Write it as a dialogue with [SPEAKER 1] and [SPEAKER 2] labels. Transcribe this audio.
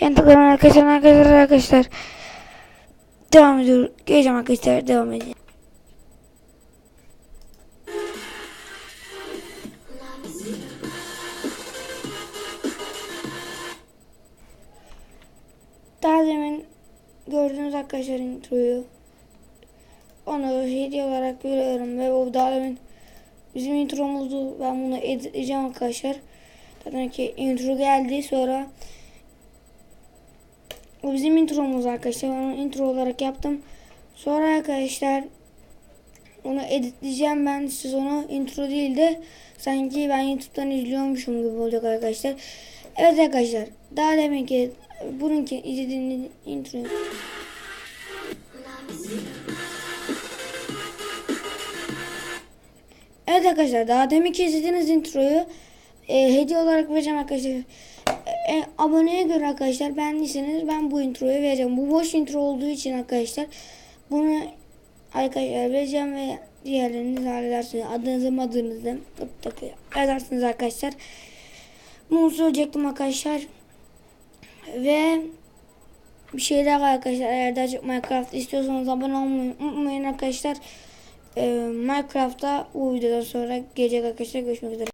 [SPEAKER 1] Entegram arkadaşlar arkadaşlar arkadaşlar. Devam ediyor. Geleceğim arkadaşlar devam edeceğim. Daha demin gördüğünüz arkadaşlar introyu. Onu hediye olarak görüyorum ve o daha demin bizim intromuzdu. Ben bunu editleyeceğim arkadaşlar. Zaten ki intro geldi sonra bu bizim intromuz arkadaşlar. Onu intro olarak yaptım. Sonra arkadaşlar onu editleyeceğim ben siz onu intro değil de sanki ben YouTube'dan izliyormuşum gibi olacak arkadaşlar. Evet arkadaşlar daha demin ki bununki izlediğiniz intro Evet arkadaşlar daha demin ki izlediğiniz introyu e, hediye olarak vereceğim arkadaşlar. E, aboneye göre arkadaşlar beğendiyseniz ben bu introyu vereceğim. Bu boş intro olduğu için arkadaşlar bunu arkadaşlar vereceğim ve diğerlerini halledersiniz. Adınızı adınızı yazarsınız arkadaşlar. Bunu söyleyecektim arkadaşlar. Ve bir şey daha arkadaşlar. Eğer daha çok Minecraft istiyorsanız abone olmayı unutmayın arkadaşlar. Ee, Minecraft'ta bu videodan sonra gelecek arkadaşlar. Görüşmek üzere.